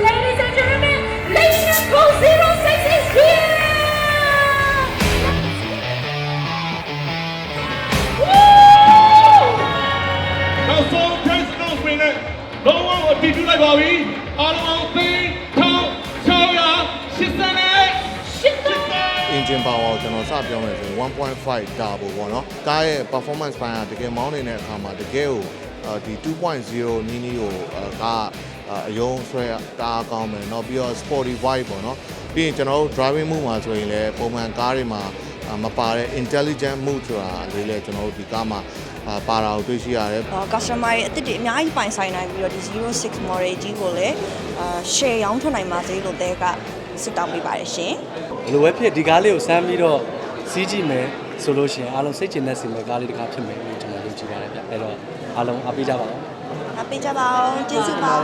Ladies and gentlemen, Ladies Code 06 is here! Woo! နောက်ဆုံး press announcement နဲ့လုံးဝအတည်ပြုလိုက်ပါပြီအားလုံးအောင်သိ engine power ကိုကျွန်တော်စပြောမယ်ဆိုရင်1.5 turbo ပေါ့နော်ကားရဲ့ performance ပိုင်းကတကယ်မောင်းနေတဲ့အခါမှာတကယ်ကိုအာဒီ2.0နီးနီးကိုအာကားအာအယုံဆွဲကားကောင်းမယ်เนาะပြီးတော့ sporty vibe ပေါ့နော်ပြီးရင်ကျွန်တော်တို့ driving move မှာဆိုရင်လည်းပုံမှန်ကားတွေမှာအာမပါတဲ့ intelligent move ဆိုတာလေးလည်းကျွန်တော်တို့ဒီကားမှာအာပါတာကိုတွေ့ရှိရတယ် အော် customer တွေအစ်စ်တွေအများကြီးပိုင်ဆိုင်နိုင်ပြီးတော့ဒီ06 model ကြီးကိုလည်းအာ share ရောင်းထွက်နိုင်ပါစေလို့တဲက စစ်တောင်းပေးပါတယ်ရှင်ဘယ်လိုပဲဖြစ်ဒီကားလေးကိုစမ်းပြီးတော့စီးကြည့်မယ်ဆိုလို့ရှိရင်အားလုံးစိတ်ကျဉ်တဲ့စီမယ်ကားလေးတစ်ခါဖြစ်မယ်လို့ကျွန်တော်ယုံကြည်ပါတယ်ဗျအဲ့တော့အားလုံးအားပေးကြပါဦးအားပေးကြပါအောင်ကျေးဇူးပါ